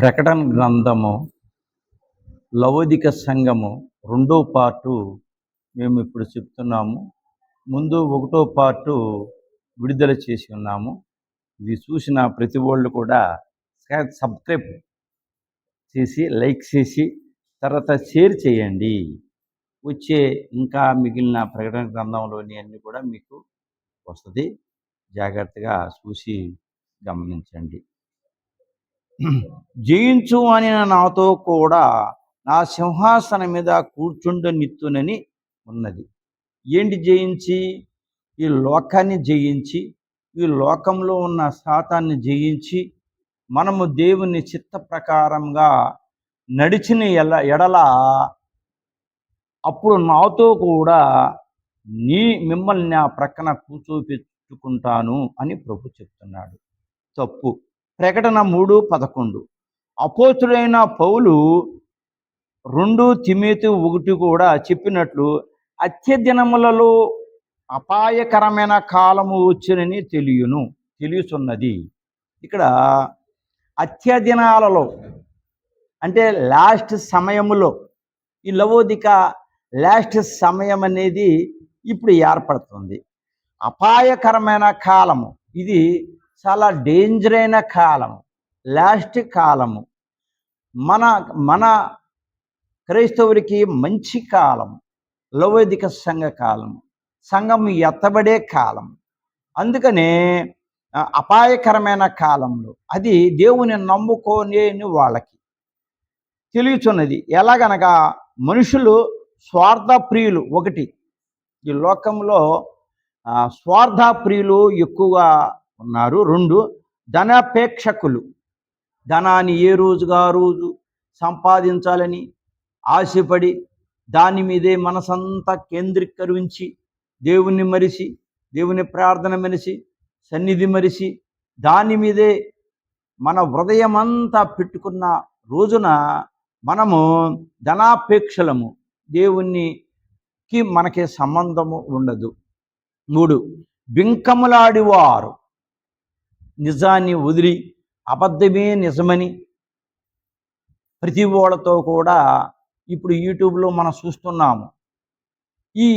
ప్రకటన గ్రంథము లవోదిక సంఘము రెండో పార్టు మేము ఇప్పుడు చెప్తున్నాము. ముందు ఒకటో పార్టు విడుదల చేసి ఉన్నాము. ఇది చూసిన ప్రతి వాళ్ళు కూడా సబ్స్క్రైబ్ చేసి లైక్ చేసి తర్వాత షేర్ చేయండి. వచ్చే ఇంకా మిగిలిన ప్రకటన గ్రంథంలోని అన్నీ కూడా మీకు వస్తుంది. జాగ్రత్తగా చూసి గమనించండి. జయించు అని నాతో కూడా నా సింహాసనం మీద కూర్చుండనిత్తునని ఉన్నది. ఏంటి జయించి? ఈ లోకాన్ని జయించి ఈ లోకంలో ఉన్న శాతాన్ని జయించి మనము దేవుని చిత్త ప్రకారంగా నడిచిన ఎల ఎడల అప్పుడు నాతో కూడా నీ మిమ్మల్ని నా ప్రక్కన కూర్చోపెట్టుకుంటాను అని ప్రభు చెప్తున్నాడు. తప్పు. ప్రకటన మూడు పదకొండు. అపోతుడైన పౌలు రెండు తిమేతు ఒకటి కూడా చెప్పినట్లు అత్యదినములలో అపాయకరమైన కాలము వచ్చునని తెలియను తెలియచున్నది. ఇక్కడ అత్యదినాలలో అంటే లాస్ట్ సమయములో ఈ లవోదిక లాస్ట్ సమయం అనేది ఇప్పుడు ఏర్పడుతుంది. అపాయకరమైన కాలము ఇది చాలా డేంజర్ అయిన కాలం లాస్ట్ కాలము. మన మన క్రైస్తవుడికి మంచి కాలం లవోదిక సంఘ కాలం సంఘం ఎత్తబడే కాలం అందుకనే అపాయకరమైన కాలంలో అది దేవుని నమ్ముకోలేని వాళ్ళకి తెలియచున్నది. ఎలాగనగా మనుషులు స్వార్థ ప్రియులు ఒకటి. ఈ లోకంలో స్వార్థ ప్రియులు ఎక్కువగా ఉన్నారు. రెండు ధనాపేక్షకులు. ధనాన్ని ఏ రోజుగా ఆ రోజు సంపాదించాలని ఆశపడి దాని మీదే మనసంతా కేంద్రీకరించి దేవుణ్ణి మరిసి దేవుని ప్రార్థన మెరిసి సన్నిధి మరిసి దాని మీదే మన హృదయమంతా పెట్టుకున్న రోజున మనము ధనాపేక్షలము దేవుణ్ణికి మనకి సంబంధము ఉండదు. మూడు బింకములాడివారు. నిజాన్ని వదిలి అబద్ధమే నిజమని ప్రతి వాళ్ళతో కూడా ఇప్పుడు యూట్యూబ్లో మనం చూస్తున్నాము. ఈ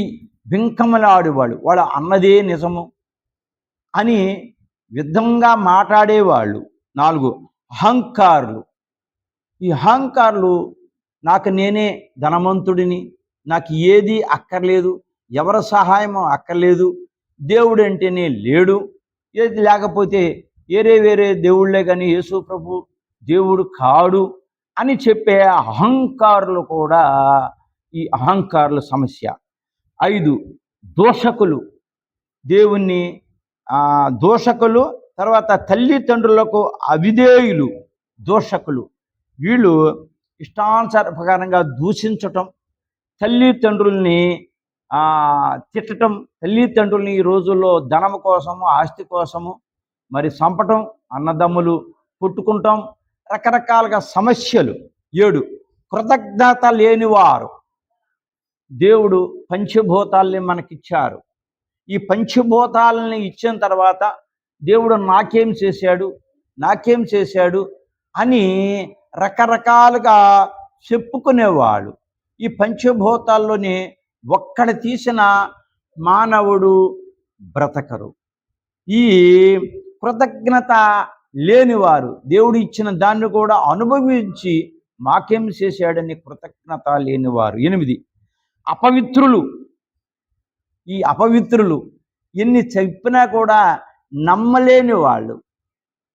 బింకములాడేవాళ్ళు వాళ్ళ అన్నదే నిజము అని విధంగా మాట్లాడేవాళ్ళు నాలుగు అహంకారులు. ఈ అహంకారులు నాకు నేనే ధనవంతుడిని నాకు ఏది అక్కర్లేదు ఎవరి సహాయం అక్కర్లేదు దేవుడు అంటేనే లేడు ఏది లేకపోతే వేరే వేరే దేవుళ్ళే కానీ యేసు ప్రభు దేవుడు కాడు అని చెప్పే అహంకారులు కూడా ఈ అహంకారుల సమస్య. ఐదు దోషకులు. దేవుణ్ణి దోషకులు తర్వాత తల్లిదండ్రులకు అవిధేయులు దోషకులు. వీళ్ళు ఇష్టానుసార ప్రకారంగా దూషించటం తల్లిదండ్రుల్ని తిట్టడం తిట్టటం తల్లిదండ్రుల్ని ఈ రోజుల్లో ధనం కోసము ఆస్తి కోసము మరి చంపటం అన్నదమ్ములు పుట్టుకుంటాం. రకరకాలుగా సమస్యలు. ఏడు కృతజ్ఞత లేనివారు. దేవుడు పంచభూతాల్ని మనకిచ్చారు. ఈ పంచభూతాలని ఇచ్చిన తర్వాత దేవుడు నాకేం చేశాడు? నాకేం చేశాడు? అని రకరకాలుగా చెప్పుకునేవాళ్ళు ఈ పంచభూతాల్లోని ఒక్కడ తీసిన మానవుడు బ్రతకరు. ఈ కృతజ్ఞత లేనివారు. దేవుడు ఇచ్చిన దాన్ని కూడా అనుభవించి మాకేం చేశాడని కృతజ్ఞత లేనివారు. ఎనిమిది అపవిత్రులు. ఈ అపవిత్రులు ఎన్ని చెప్పినా కూడా నమ్మలేని వాళ్ళు.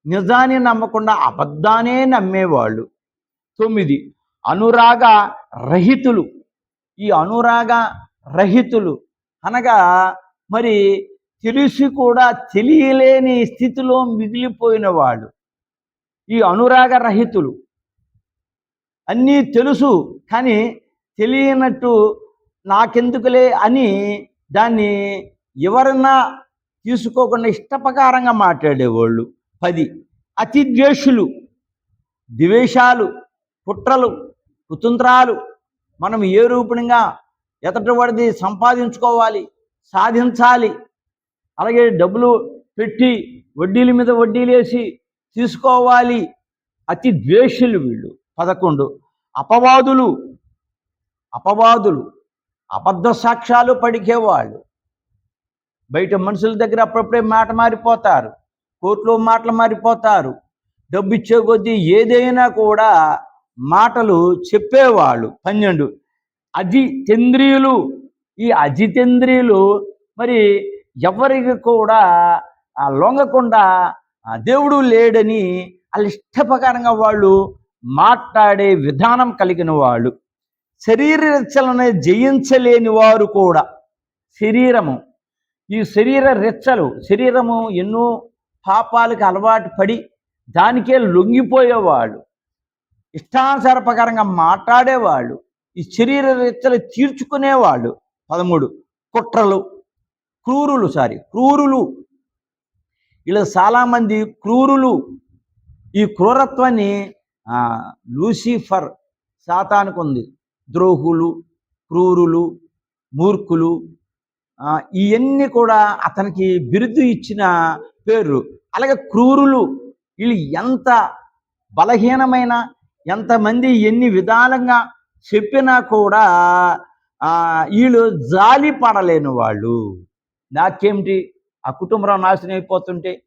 నిజాన్ని నమ్మకుండా అబద్ధానే నమ్మేవాళ్ళు. తొమ్మిది అనురాగ రహితులు. ఈ అనురాగ రహితులు అనగా మరి తెలిసి కూడా తెలియలేని స్థితిలో మిగిలిపోయిన వాళ్ళు ఈ అనురాగ రహితులు. అన్నీ తెలుసు కానీ తెలియనట్టు నాకెందుకులే అని దాన్ని ఎవరన్నా తీసుకోకుండా ఇష్టప్రకారంగా మాట్లాడేవాళ్ళు. పది అతి ద్వేషులు ద్వేషాలు కుట్రలు కుతంత్రాలు. మనం ఏ రూపంగా ఎతటివాడిది సంపాదించుకోవాలి సాధించాలి అలాగే డబ్బులు పెట్టి వడ్డీల మీద వడ్డీలేసి తీసుకోవాలి. అతి ద్వేషులు వీళ్ళు. పదకొండు. అపవాదులు. అపవాదులు. అబద్ధ సాక్ష్యాలు పడికేవాళ్ళు బయట మనుషుల దగ్గర అప్పుడప్పుడే మాట మారిపోతారు. కోర్టులో మాటలు మారిపోతారు. డబ్బు ఇచ్చే కొద్దీ ఏదైనా కూడా మాటలు చెప్పేవాళ్ళు. పన్నెండు. అజితేంద్రియులు. ఈ అజితేంద్రియులు మరి ఎవరికి కూడా ఆ, లొంగకుండా దేవుడు లేడని వాళ్ళ ఇష్టప్రకారంగా వాళ్ళు మాట్లాడే విధానం కలిగిన వాళ్ళు. శరీర రెచ్చలను జయించలేని వారు కూడా శరీరము. ఈ శరీర రెచ్చలు శరీరము ఎన్నో పాపాలకు అలవాటు పడి దానికే లొంగిపోయేవాళ్ళు. ఇష్టానుసార ప్రకారంగా మాట్లాడేవాళ్ళు. ఈ శరీర రెచ్చలు తీర్చుకునేవాళ్ళు. పదమూడు కుట్రలు క్రూరులు సారీ క్రూరులు. ఇలా చాలామంది క్రూరులు. ఈ క్రూరత్వాన్ని లూసిఫర్ శాతానికి ఉంది. ద్రోహులు క్రూరులు మూర్ఖులు. ఇవన్నీ కూడా అతనికి బిరుదు ఇచ్చిన పేరు అలాగే క్రూరులు వీళ్ళు ఎంత బలహీనమైన ఎంతమంది ఎన్ని విధాలుగా చెప్పినా కూడా వీళ్ళు జాలి పడలేని వాళ్ళు. నాకేమిటి? ఆ కుటుంబం నాశనం అయిపోతుంటే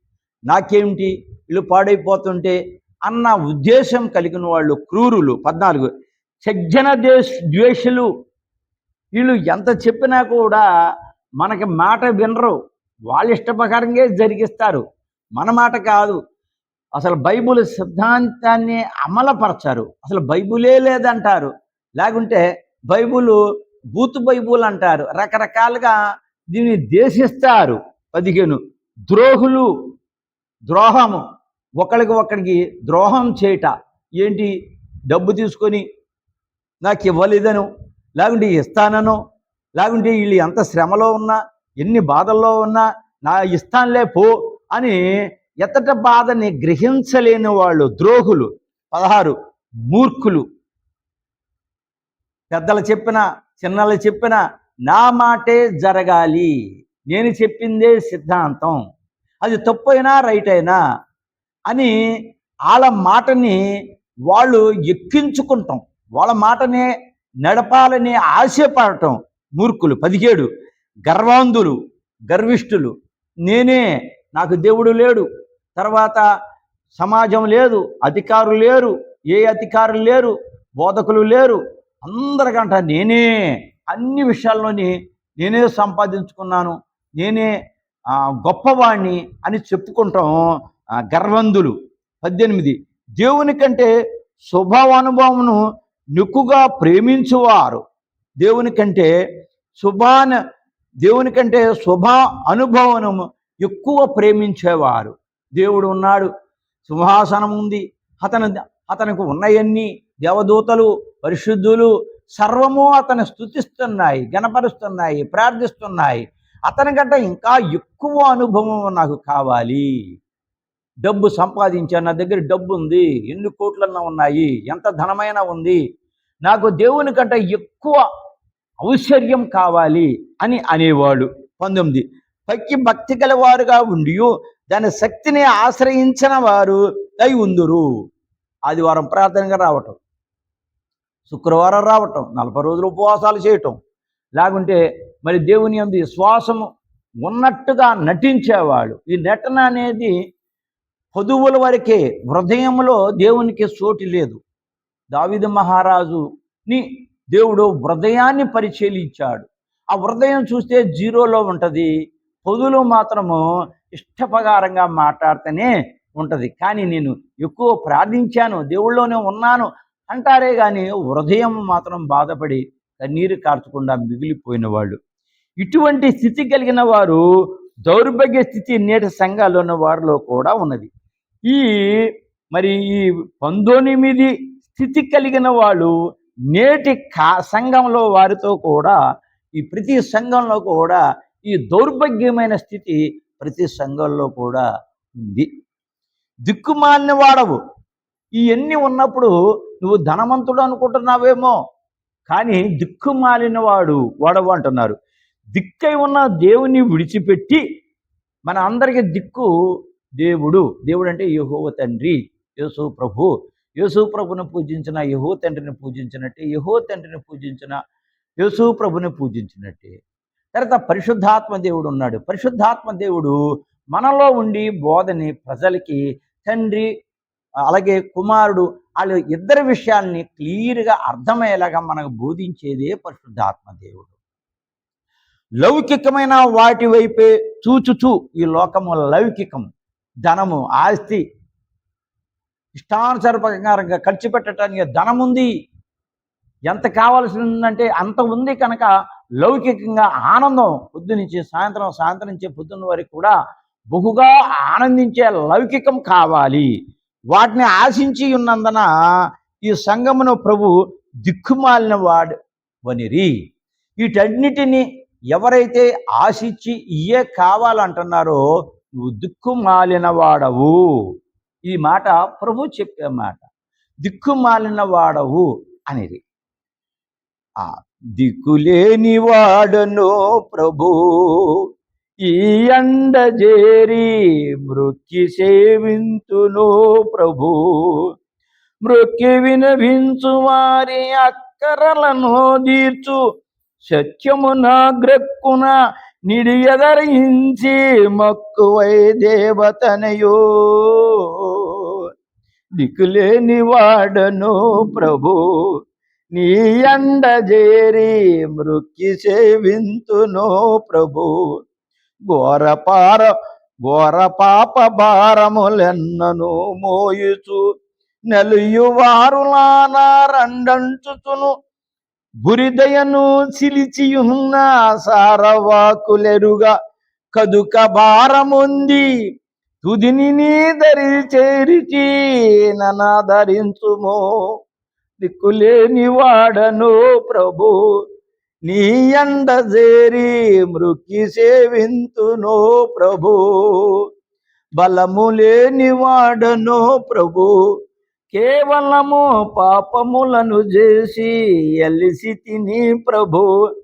నాకేమిటి? వీళ్ళు పాడైపోతుంటే అన్న ఉద్దేశం కలిగిన వాళ్ళు క్రూరులు. పద్నాలుగు. సజ్జన ద్వేష ద్వేషులు. వీళ్ళు ఎంత చెప్పినా కూడా మనకి మాట వినరు. వాళ్ళ ఇష్ట ప్రకారంగా జరిగిస్తారు. మన మాట కాదు. అసలు బైబుల్ సిద్ధాంతాన్ని అమలపరచారు. అసలు బైబులే లేదంటారు. లేకుంటే బైబుల్ బూత్ బైబుల్ అంటారు. రకరకాలుగా దీన్ని దేశిస్తారు. పదిహేను ద్రోహులు ద్రోహము. ఒకరికి ఒకరికి ద్రోహం చేయట. ఏంటి? డబ్బు తీసుకొని నాకు ఇవ్వలేదను లేకుంటే ఇస్తానను లేకుంటే వీళ్ళు ఎంత శ్రమలో ఉన్నా ఎన్ని బాధల్లో ఉన్నా నా ఇస్తానులే పో అని ఎత్తట బాధని గ్రహించలేని వాళ్ళు ద్రోహులు. పదహారు మూర్ఖులు. పెద్దలు చెప్పిన చిన్నలు చెప్పిన నా మాటే జరగాలి. నేను చెప్పిందే సిద్ధాంతం. అది తప్పైనా రైట్ అయినా అని వాళ్ళ మాటని వాళ్ళు ఎక్కించుకుంటాం. వాళ్ళ మాటనే నడపాలని ఆశపడటం మూర్ఖులు. పదిహేడు గర్వాంధులు గర్విష్ఠులు. నేనే నాకు దేవుడు లేడు. తర్వాత సమాజం లేదు అధికారులు లేరు ఏ అధికారులు లేరు బోధకులు లేరు. అందరికంట నేనే అన్ని విషయాల్లోని నేనే సంపాదించుకున్నాను నేనే గొప్పవాణ్ణి అని చెప్పుకుంటాం గర్వంధులు. పద్దెనిమిది. దేవుని కంటే శుభానుభవమును నిక్కుగా ప్రేమించువారు. దేవుని కంటే శుభాన దేవుని కంటే శుభ అనుభవము ఎక్కువ ప్రేమించేవారు. దేవుడు ఉన్నాడు. సింహాసనం ఉంది అతను అతనికి ఉన్నయన్ని దేవదూతలు పరిశుద్ధులు సర్వము అతను స్థుతిస్తున్నాయి గణపరుస్తున్నాయి ప్రార్థిస్తున్నాయి. అతని కంటే ఇంకా ఎక్కువ అనుభవం నాకు కావాలి. డబ్బు సంపాదించాను నా దగ్గర డబ్బు ఉంది ఎన్ని కోట్లన్నా ఉన్నాయి ఎంత ధనమైనా ఉంది నాకు దేవుని కంటే ఎక్కువ ఔశ్వర్యం కావాలి అని అనేవాడు. పంతొమ్మిది. పక్కి భక్తి గలవారుగా ఉండి దాని శక్తిని ఆశ్రయించిన వారు అయి ఉందురు. ఆదివారం ప్రార్థనగా రావటం. శుక్రవారం రావటం నలభై రోజులు ఉపవాసాలు చేయటం లేకుంటే మరి దేవుని అందు విశ్వాసము ఉన్నట్టుగా నటించేవాళ్ళు ఈ నటన అనేది పొదువుల వరకే హృదయంలో దేవునికి చోటు లేదు. దావిద మహారాజుని దేవుడు హృదయాన్ని పరిశీలించాడు. ఆ హృదయం చూస్తే జీరోలో ఉంటుంది పొదులు మాత్రము ఇష్టప్రకారంగా మాట్లాడితేనే ఉంటుంది. కానీ నేను ఎక్కువ ప్రార్థించాను దేవుళ్ళలోనే ఉన్నాను అంటారే కానీ హృదయం మాత్రం బాధపడి కన్నీరు కార్చకుండా మిగిలిపోయిన వాళ్ళు. ఇటువంటి స్థితి కలిగిన వారు దౌర్భాగ్య స్థితి నేటి సంఘాల్లో ఉన్న వారిలో కూడా ఉన్నది. ఈ మరి ఈ పంతొమ్మిది స్థితి కలిగిన వాళ్ళు నేటి కా సంఘంలో వారితో కూడా ఈ ప్రతి సంఘంలో కూడా ఈ దౌర్భాగ్యమైన స్థితి ప్రతి సంఘంలో కూడా ఉంది. దిక్కుమాలిన వాడవు. ఇవన్నీ ఉన్నప్పుడు నువ్వు ధనవంతుడు అనుకుంటున్నావేమో కానీ దిక్కుమాలిన వాడు వాడవు అంటున్నారు. దిక్కై ఉన్న దేవుని విడిచిపెట్టి మన అందరికి దిక్కు దేవుడు. దేవుడు అంటే యహోవ తండ్రి యేసు ప్రభు. యేసు ప్రభుని పూజించిన యహో తండ్రిని పూజించినట్టే యహో తండ్రిని పూజించిన యేసు ప్రభుని పూజించినట్టే. తర్వాత పరిశుద్ధాత్మ దేవుడు ఉన్నాడు. పరిశుద్ధాత్మ దేవుడు మనలో ఉండి బోధని ప్రజలకి తండ్రి అలాగే కుమారుడు వాళ్ళు ఇద్దరి విషయాల్ని క్లియర్గా అర్థమయ్యేలాగా మనకు బోధించేదే పరిశుద్ధాత్మ దేవుడు. లౌకికమైన వాటి వైపే చూచుచూ ఈ లోకము లౌకికం ధనము ఆస్తి ఇష్టానుసార ప్రకారంగా ఖర్చు పెట్టడానికి ధనం ఉంది. ఎంత కావాల్సి ఉందంటే అంత ఉంది కనుక లౌకికంగా ఆనందం పొద్దు నుంచి సాయంత్రం సాయంత్రం నుంచి పొద్దున్న వరకు కూడా బహుగా ఆనందించే లౌకికం కావాలి. వాటిని ఆశించి ఉన్నందున ఈ సంగమును ప్రభు దిక్కుమాలిన వాడు వనిరి. వీటన్నిటిని ఎవరైతే ఆశించి ఇయే కావాలంటున్నారో నువ్వు దిక్కుమాలిన వాడవు. ఈ మాట ప్రభు చెప్పే మాట. దిక్కుమాలిన వాడవు అనేది ఆ దిక్కులేని వాడను ప్రభు ఈ అండజేరి మృక్కి సేవింతును ప్రభు. మృక్కి వినభించు వారి అక్కరలను తీర్చు. సత్యమున గ్రక్కున నిడియదరించి మక్కువై దేవతనయో. దిక్కులేని వాడను ప్రభు. నీ అండజేరి మృక్కి సేవింతును ప్రభు. ఘోరపార ఘోర పాప భారములెన్నను మోయుచు. నెలయువారులానా రండంచుచును. బురిదయను చిలిచియున్న సారవాకులెరుగా. కదుక భారముంది తుదిని నీ దరి చేరిచి ననాదరించుమో దిక్కులేని వాడను ప్రభు. నీ ఎండ చేరి మృక్కి సేవింతునో ప్రభు. బలము లేని వాడనో ప్రభు. కేవలము పాపములను చేసి ఎలిసి తిని ప్రభు.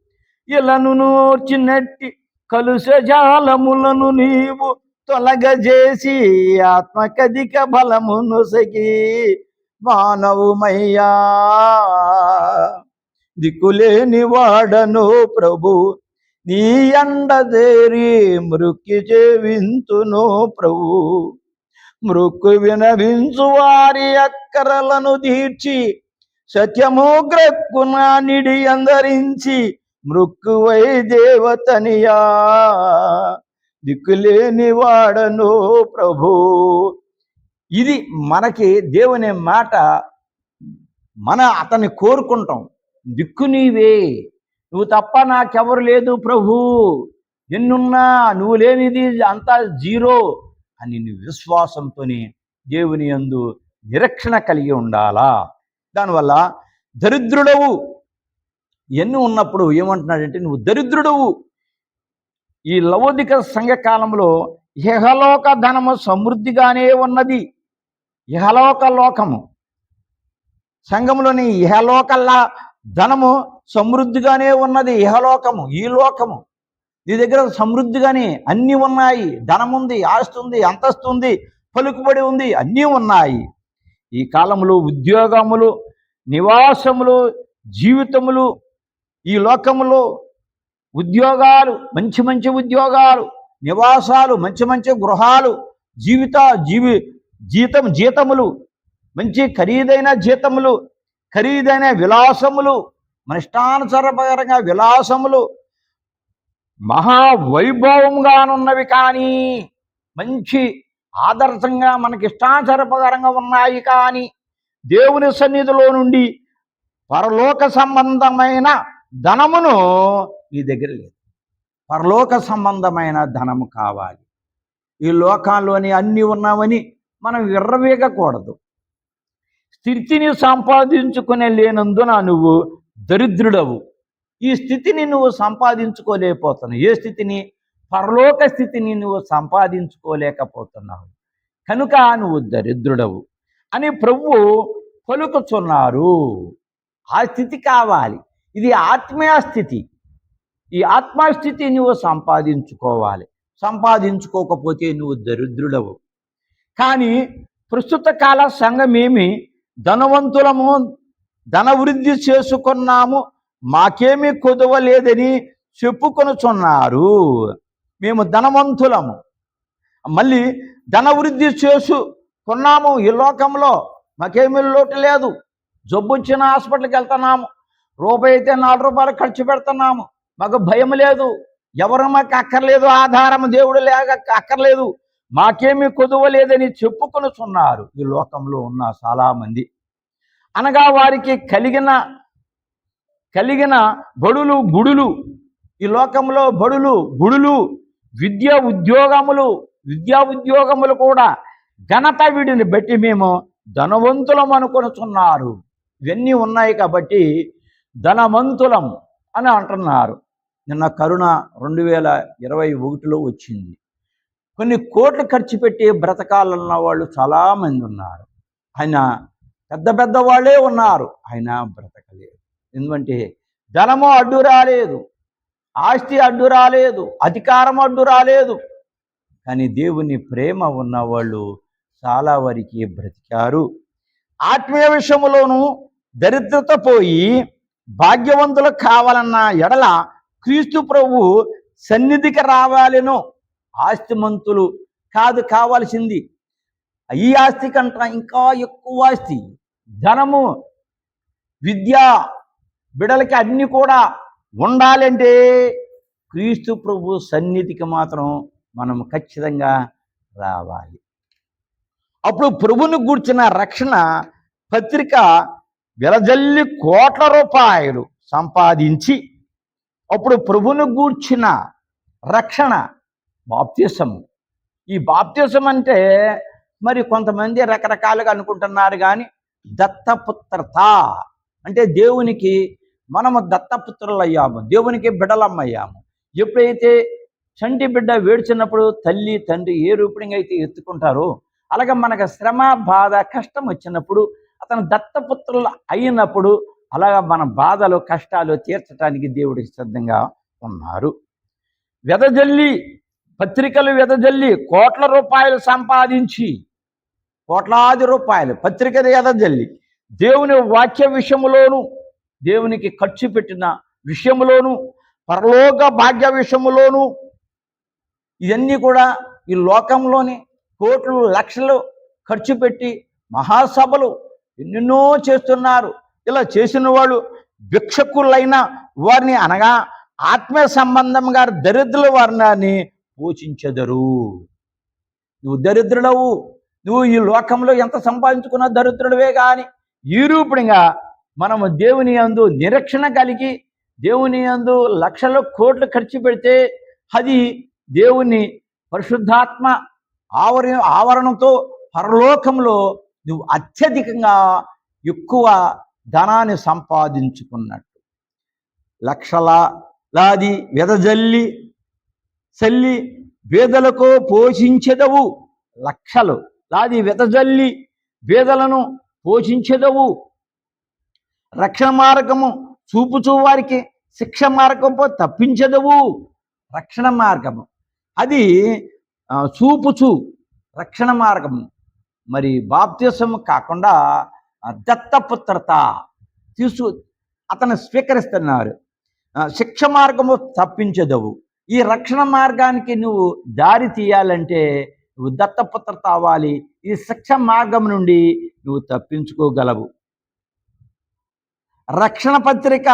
ఇలను నోర్చినట్టి కలుషజాలములను నీవు తొలగజేసి ఆత్మకధిక బలమును సగి మానవుమయ్యా. దిక్కులేని వాడను ప్రభు. నీ అండదేరి మృక్కి చేవింతును ప్రభు. మృక్కు వినవించు వారి అక్కరలను తీర్చి సత్యము గ్రక్కున నిడి అందరించి మృక్కువై దేవతనియా. దిక్కులేని వాడను ప్రభు. ఇది మనకి దేవుని మాట మన అతన్ని కోరుకుంటాం. దిక్కు నీవే. నువ్వు తప్ప నాకెవరు లేదు ప్రభు. నిన్నున్నా నువ్వు లేనిది అంతా జీరో అని నీ విశ్వాసంతోనే దేవుని యందు నిరీక్షణ కలిగి ఉండాలా. దానివల్ల దరిద్రుడవు. ఎన్ని ఉన్నప్పుడు ఏమంటున్నాడంటే నువ్వు దరిద్రుడవు. ఈ లవోదిక సంఘకాలంలో ఇహలోక ధనము సమృద్ధిగానే ఉన్నది. ఇహలోక లోకము. సంఘంలోని ఇహలోకల్లా ధనము సమృద్ధిగానే ఉన్నది. ఇహలోకము ఈ లోకము. నీ దగ్గర సమృద్ధిగానే అన్నీ ఉన్నాయి. ధనం ఉంది అంతస్తుంది పలుకుబడి ఉంది అన్నీ ఉన్నాయి. ఈ కాలంలో ఉద్యోగములు నివాసములు జీవితములు ఈ లోకములో ఉద్యోగాలు మంచి మంచి ఉద్యోగాలు నివాసాలు మంచి మంచి గృహాలు జీవిత జీవి జీతం జీతములు మంచి ఖరీదైన జీతములు ఖరీదైన విలాసములు మన ఇష్టానుసరపరంగా విలాసములు మహావైభవంగానున్నవి కానీ మంచి ఆదర్శంగా మనకి ఇష్టానుసరపరంగా ఉన్నాయి కానీ దేవుని సన్నిధిలో నుండి పరలోక సంబంధమైన ధనమును నీ దగ్గర లేదు. పరలోక సంబంధమైన ధనము కావాలి. ఈ లోకాల్లోని అన్నీ ఉన్నామని మనం విర్రవీగకూడదు. స్థితిని సంపాదించుకునే లేనందున నువ్వు దరిద్రుడవు. ఈ స్థితిని నువ్వు సంపాదించుకోలేకపోతున్నావు. ఏ స్థితిని? పరలోక స్థితిని నువ్వు సంపాదించుకోలేకపోతున్నావు. కనుక నువ్వు దరిద్రుడవు అని ప్రభు పలుకుచున్నారు. ఆ స్థితి కావాలి. ఇది ఆత్మీయ స్థితి. ఈ ఆత్మస్థితి నువ్వు సంపాదించుకోవాలి. సంపాదించుకోకపోతే నువ్వు దరిద్రుడవు. కానీ ప్రస్తుత కాల సంఘమేమి ధనవంతులము ధన వృద్ధి చేసుకున్నాము మాకేమీ కొదవ లేదని చెప్పుకొనుచున్నారు. మేము ధనవంతులము. మళ్ళీ ధన వృద్ధి చేసుకున్నాము ఈ లోకంలో మాకేమీ లోటు లేదు. జబ్బు వచ్చిన హాస్పిటల్కి వెళ్తున్నాము. రూపాయి అయితే నాలుగు రూపాయలు ఖర్చు పెడుతున్నాము. మాకు భయం లేదు. ఎవరు మాకు అక్కర్లేదు. ఆధారం దేవుడు లేక అక్కర్లేదు. మాకేమీ కొదువ లేదని చెప్పుకొనుచున్నారు. ఈ లోకంలో ఉన్న చాలామంది. అనగా వారికి కలిగిన కలిగిన బడులు గుడులు. ఈ లోకంలో బడులు గుడులు విద్య ఉద్యోగములు విద్యా ఉద్యోగములు కూడా ఘనత వీడిని బట్టి మేము ధనవంతులం అనుకొనుచున్నారు. ఇవన్నీ ఉన్నాయి కాబట్టి ధనవంతులం అని అంటున్నారు. నిన్న కరుణ రెండు వేల ఇరవై ఒకటిలో వచ్చింది. కొన్ని కోట్లు ఖర్చు పెట్టి బ్రతకాలన్న వాళ్ళు చాలామంది ఉన్నారు. ఆయన పెద్ద పెద్ద వాళ్ళే ఉన్నారు. ఆయన బ్రతకలేదు. ఎందుకంటే ధనము అడ్డు రాలేదు. ఆస్తి అడ్డు రాలేదు. అధికారం అడ్డు రాలేదు. కానీ దేవుని ప్రేమ ఉన్నవాళ్ళు చాలా వరకు బ్రతికారు. ఆత్మీయ విషయంలోనూ దరిద్రత పోయి భాగ్యవంతులు కావాలన్న ఎడల క్రీస్తు ప్రభు సన్నిధికి రావాలను. ఆస్తిమంతులు కాదు కావాల్సింది. ఈ ఆస్తి కంట ఇంకా ఎక్కువ ఆస్తి ధనము విద్య బిడలకి అన్ని కూడా ఉండాలంటే క్రీస్తు ప్రభు సన్నిధికి మాత్రం మనం ఖచ్చితంగా రావాలి. అప్పుడు ప్రభుని గూర్చిన రక్షణ పత్రిక విరజల్లి కోట్ల రూపాయలు సంపాదించి అప్పుడు ప్రభుని గూర్చిన రక్షణ బాప్తీసం ఈ బాప్తీసం అంటే మరి కొంతమంది రకరకాలుగా అనుకుంటున్నారు కానీ దత్తపుత్రత. అంటే దేవునికి మనము దత్తపుత్రులు అయ్యాము దేవునికి బిడ్డలమ్మయ్యాము ఎప్పుడైతే చంటి బిడ్డ వేడ్చినప్పుడు తల్లి తండ్రి ఏ రూపంగా అయితే ఎత్తుకుంటారో అలాగే మనకు శ్రమ బాధ కష్టం వచ్చినప్పుడు అతను దత్తపుత్రులు అయినప్పుడు అలాగా మన బాధలు కష్టాలు తీర్చడానికి దేవుడికి సిద్ధంగా ఉన్నారు. వెదజల్లి పత్రికలు వెదజల్లి కోట్ల రూపాయలు సంపాదించి కోట్లాది రూపాయలు పత్రిక వెదజల్లి దేవుని వాక్య విషయములోను దేవునికి ఖర్చు పెట్టిన విషయములోను పరలోక భాగ్య విషయములోను ఇవన్నీ కూడా ఈ లోకంలోని కోట్లు లక్షలు ఖర్చు పెట్టి మహాసభలు ఎన్నెన్నో చేస్తున్నారు. ఇలా చేసిన వాళ్ళు భిక్షకులైన వారిని అనగా ఆత్మీయ సంబంధంగా దరిద్రుల వారిని పోషించెదరు. నువ్వు దరిద్రుడవు నువ్వు ఈ లోకంలో ఎంత సంపాదించుకున్నా దరిద్రుడివే కానీ ఈ రూపంగా మనము దేవుని యందు నిరీక్షణ కలిగి దేవుని యందు లక్షల కోట్లు ఖర్చు పెడితే అది దేవుని పరిశుద్ధాత్మ ఆవరణ ఆవరణతో పరలోకంలో నువ్వు అత్యధికంగా ఎక్కువ ధనాన్ని సంపాదించుకున్నట్టు. లక్షల లాది వెదజల్లి చల్లి వేదలకు పోషించెదవు లక్షలు. లాది వెతజల్లి బీదలను పోషించెదవు. రక్షణ మార్గము చూపుచూ వారికి శిక్ష మార్గము తప్పించదవు. రక్షణ మార్గము. అది చూపుచు రక్షణ మార్గము. మరి బాప్త్యసము కాకుండా దత్తపుత్రత తీసు అతను స్వీకరిస్తున్నారు శిక్ష మార్గము తప్పించదవు. ఈ రక్షణ మార్గానికి నువ్వు దారి తీయాలంటే నువ్వు దత్తపుత్ర తావాలి. ఈ శిక్ష మార్గం నుండి నువ్వు తప్పించుకోగలవు. రక్షణ పత్రిక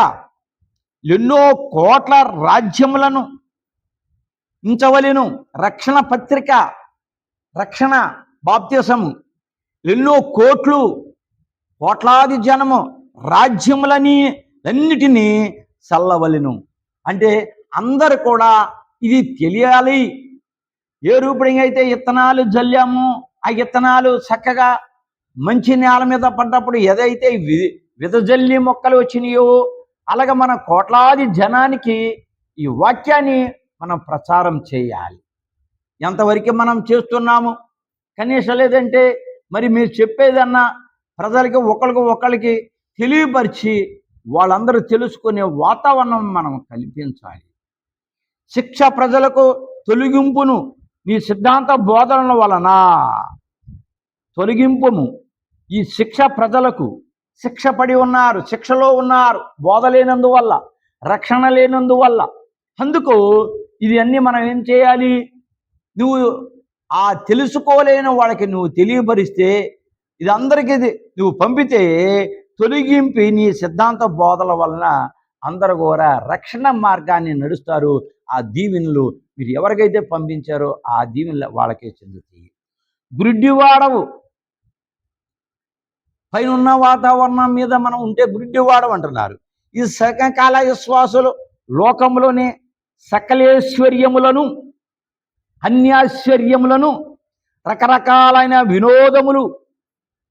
ఎన్నో కోట్ల రాజ్యములను ఉంచవలెను. రక్షణ పత్రిక రక్షణ బాప్త్యసము ఎన్నో కోట్లు కోట్లాది జనము రాజ్యములని అన్నిటినీ చల్లవలెను. అంటే అందరు కూడా ఇది తెలియాలి. ఏ రూపంగా అయితే ఇత్తనాలు జల్లాము ఆ ఇత్తనాలు చక్కగా మంచి నేల మీద పడ్డప్పుడు ఏదైతే వి- విదజల్లి మొక్కలు వచ్చినాయో అలాగే మన కోట్లాది జనానికి ఈ వాక్యాన్ని మనం ప్రచారం చేయాలి. ఎంతవరకు మనం చేస్తున్నాము? కనీసం లేదంటే మరి మీరు చెప్పేదన్నా ప్రజలకి ఒకరికి ఒకరికి తెలియపరిచి వాళ్ళందరూ తెలుసుకునే వాతావరణం మనం కల్పించాలి. శిక్ష ప్రజలకు తొలగింపును నీ సిద్ధాంత బోధనల వలన. తొలగింపుము ఈ శిక్ష ప్రజలకు శిక్ష పడి ఉన్నారు శిక్షలో ఉన్నారు బోధ లేనందువల్ల రక్షణ లేనందువల్ల. అందుకు ఇది అన్నీ మనం ఏం చేయాలి? నువ్వు ఆ తెలుసుకోలేని వాళ్ళకి నువ్వు తెలియపరిస్తే ఇది అందరికీ నువ్వు పంపితే తొలగింపి నీ సిద్ధాంత బోధల వలన అందరూ కూడా రక్షణ మార్గాన్ని నడుస్తారు. ఆ దీవెనలు మీరు ఎవరికైతే పంపించారో ఆ దీవెనలు వాళ్ళకే చెందుతాయి. గురుడ్డివాడవు పైన ఉన్న వాతావరణం మీద మనం ఉంటే గురుడ్డివాడవు అంటున్నారు. ఈ సకకాల విశ్వాసులు లోకంలోనే సకలేశ్వర్యములను అన్యాశ్వర్యములను రకరకాలైన వినోదములు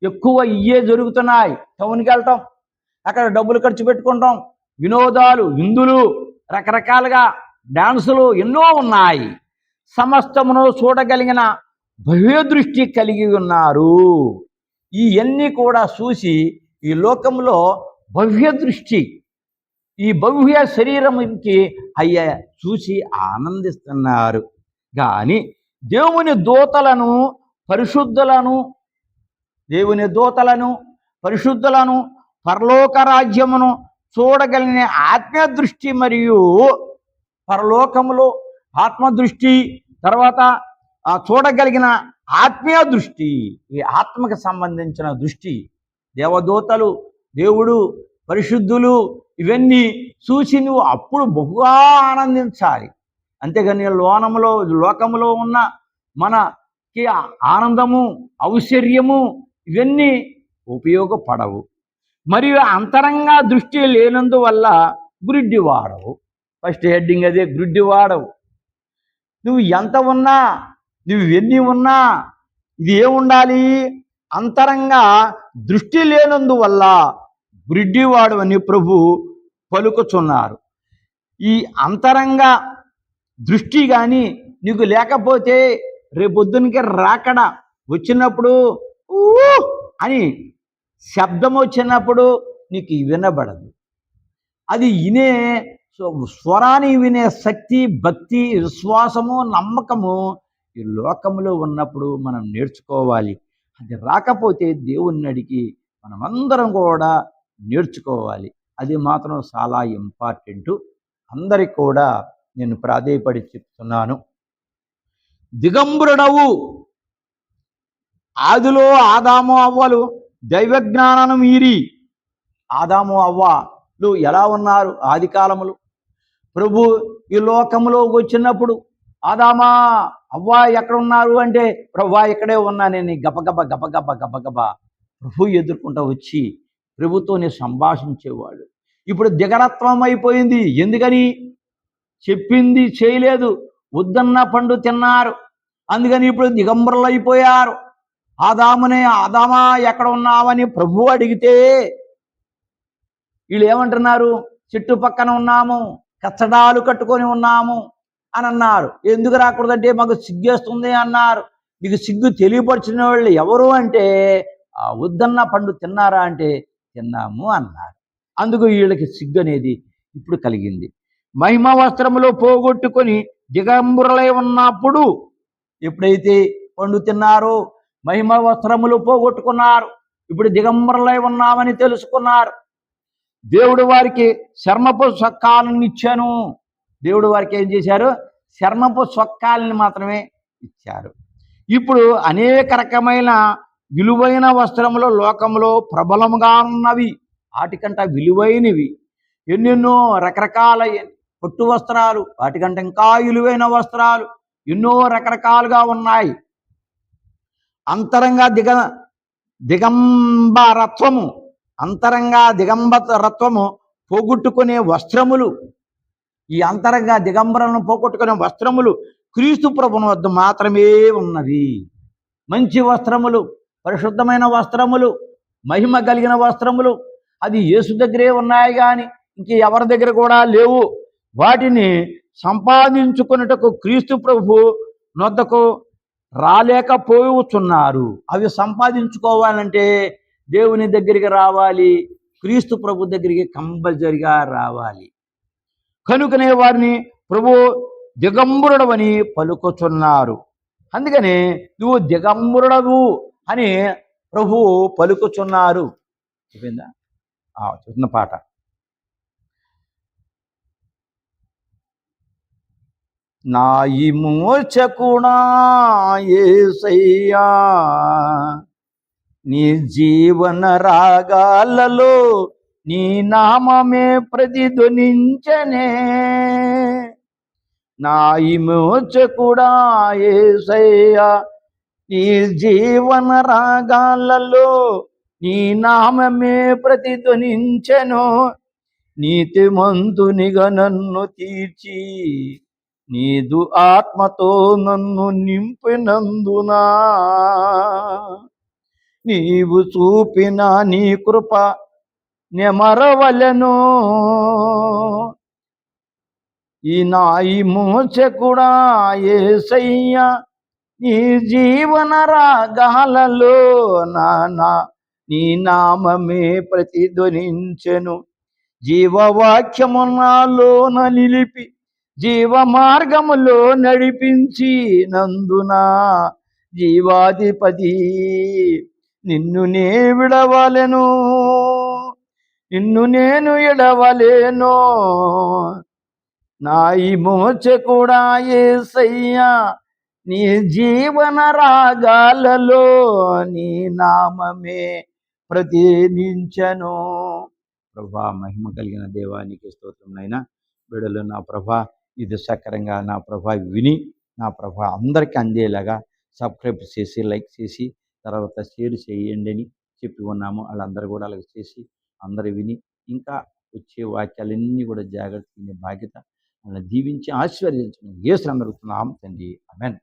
ఎక్కువ ఇయ్యే జరుగుతున్నాయి. టౌన్కి వెళ్తాం. అక్కడ డబ్బులు ఖర్చు పెట్టుకుంటాం. వినోదాలు విందులు రకరకాలుగా డాన్సులు ఎన్నో ఉన్నాయి. సమస్తమును చూడగలిగిన భవ్య దృష్టి కలిగి ఉన్నారు. ఇవన్నీ కూడా చూసి ఈ లోకంలో భవ్య దృష్టి ఈ భవ్య శరీరంకి అయ్య చూసి ఆనందిస్తున్నారు. కానీ దేవుని దూతలను పరిశుద్ధులను దేవుని దూతలను పరిశుద్ధులను పరలోక రాజ్యమును చూడగలిగిన ఆత్మీయ దృష్టి మరియు పరలోకములో ఆత్మదృష్టి తర్వాత చూడగలిగిన ఆత్మీయ దృష్టి ఈ ఆత్మకు సంబంధించిన దృష్టి దేవదూతలు దేవుడు పరిశుద్ధులు ఇవన్నీ చూసి నువ్వు అప్పుడు బహుగా ఆనందించాలి. అంతేగాని లోనములో లోకములో ఉన్న మనకి ఆనందము ఔశ్వర్యము ఇవన్నీ ఉపయోగపడవు. మరియు అంతరంగా దృష్టి లేనందువల్ల గురిడ్డి వాడవు ఫస్ట్ హెడ్డింగ్ అదే గ్రుడ్డి వాడవు నువ్వు ఎంత ఉన్నా నువ్వు ఎన్ని ఉన్నా ఇది ఏముండాలి? అంతరంగా దృష్టి లేనందువల్ల గురిడ్డివాడు అని ప్రభు పలుకుచున్నారు. ఈ అంతరంగా దృష్టి కానీ నీకు లేకపోతే రేపొద్దునికి రాకడ వచ్చినప్పుడు ఊ అని శబ్దం వచ్చినప్పుడు నీకు వినబడదు. అది ఇనే సో స్వరాన్ని వినే శక్తి భక్తి విశ్వాసము నమ్మకము ఈ లోకములో ఉన్నప్పుడు మనం నేర్చుకోవాలి. అది రాకపోతే దేవుణ్ణి అడిగి మనమందరం కూడా నేర్చుకోవాలి. అది మాత్రం చాలా ఇంపార్టెంట్. అందరికి కూడా నేను ప్రాధేయపడి చెప్తున్నాను. దిగంబరుడవు. ఆదిలో ఆదాము అవ్వలు. దైవజ్ఞానం మీరి. ఆదాము అవ్వలు ఎలా ఉన్నారు? ఆది కాలములు. ప్రభు ఈ లోకంలోకి వచ్చినప్పుడు ఆదామా అవ్వ ఎక్కడ ఉన్నారు అంటే ప్రభా ఇక్కడే ఉన్నా నేను. గబగబ గబగబ గబగబ ప్రభు ఎదుర్కొంటూ వచ్చి ప్రభుతోనే సంభాషించేవాడు. ఇప్పుడు దిగరత్వం అయిపోయింది. ఎందుకని? చెప్పింది చేయలేదు. వద్దన్న పండు తిన్నారు. అందుకని ఇప్పుడు దిగంబరులు అయిపోయారు ఆదామునే ఆదామా ఎక్కడ ఉన్నావని ప్రభు అడిగితే వీళ్ళు ఏమంటున్నారు చుట్టుపక్కన ఉన్నాము. కచ్చడాలు కట్టుకొని ఉన్నాము అని అన్నారు. ఎందుకు రాకూడదంటే మాకు సిగ్గేస్తుంది అన్నారు. మీకు సిగ్గు తెలియపరిచిన వాళ్ళు ఎవరు అంటే ఆ వద్దన్న పండు తిన్నారా అంటే తిన్నాము అన్నారు. అందుకు వీళ్ళకి సిగ్గు అనేది ఇప్పుడు కలిగింది. మహిమ వస్త్రములో పోగొట్టుకొని దిగంబురలై ఉన్నప్పుడు ఎప్పుడైతే పండు తిన్నారో మహిమ వస్త్రములు పోగొట్టుకున్నారు. ఇప్పుడు దిగంబరలై ఉన్నామని తెలుసుకున్నారు. దేవుడు వారికి శర్మపు సొక్కాలను ఇచ్చాను. దేవుడు వారికి ఏం చేశారు? శర్మపు సొక్కాలని మాత్రమే ఇచ్చారు. ఇప్పుడు అనేక రకమైన విలువైన వస్త్రములు లోకంలో ప్రబలముగా ఉన్నవి. వాటికంట విలువైనవి. ఎన్నెన్నో రకరకాల పట్టు వస్త్రాలు వాటికంటే ఇంకా విలువైన వస్త్రాలు ఎన్నో రకరకాలుగా ఉన్నాయి. అంతరంగా దిగ దిగంబరత్వము అంతరంగా దిగంబరత్వము పోగొట్టుకునే వస్త్రములు. ఈ అంతరంగా దిగంబరను పోగొట్టుకునే వస్త్రములు క్రీస్తు ప్రభుని వద్ద మాత్రమే ఉన్నవి. మంచి వస్త్రములు పరిశుద్ధమైన వస్త్రములు మహిమ కలిగిన వస్త్రములు అది యేసు దగ్గరే ఉన్నాయి కానీ ఇంక ఎవరి దగ్గర కూడా లేవు. వాటిని సంపాదించుకున్నటకు క్రీస్తు ప్రభు నొద్దకు రాలేకపోవచ్చున్నారు అవి సంపాదించుకోవాలంటే దేవుని దగ్గరికి రావాలి క్రీస్తు ప్రభు దగ్గరికి కంపల్సరిగా రావాలి. కనుకనే వారిని ప్రభు దిగంబరుడవని పలుకుచున్నారు. అందుకని నువ్వు దిగంబరుడవు అని ప్రభు పలుకుచున్నారు. చెప్పిందా చిన్న పాట. నాయి ఈ ఏసయ్యా. నీ జీవన రాగాలలో నీ నామమే ప్రతిధ్వనించనే. నా ఈ మూర్చకుడా ఏసయ్యా నీ జీవన రాగాలలో నీ నామమే ప్రతిధ్వనించెను. నీతిమంతునిగా నన్ను తీర్చి నీదు ఆత్మతో నన్ను నింపినందునా. నీవు చూపిన నీ కృప నెమరవలెను. ఈ నాయి మోచకుడా ఏసయ్య నీ జీవన రాగాలలో నానా నీ నామమే ప్రతిధ్వనించెను. జీవవాక్యము నాలోన నిలిపి జీవ మార్గములో నడిపించి నందున జీవాధిపతి. నిన్ను నే విడవలెను. నిన్ను నేను ఎడవలేను. నా ఈ మోచ కూడా ఏసయ్యా నీ జీవన రాగాలలో నీ నామమే ప్రతినించను. ప్రభా మహిమ కలిగిన దేవానికి స్తోత్రం బిడలు నా ప్రభా ఇది సక్రంగా నా ప్రభా విని నా ప్రభా అందరికీ అందేలాగా సబ్స్క్రైబ్ చేసి లైక్ చేసి తర్వాత షేర్ చేయండి అని చెప్పి ఉన్నాము. వాళ్ళందరూ కూడా అలాగే చేసి అందరు విని ఇంకా వచ్చే వాక్యాలన్నీ కూడా జాగ్రత్త బాధ్యత వాళ్ళని దీవించి ఆశీర్వదించమని ఏ శ్రమ తండ్రి. అమెన్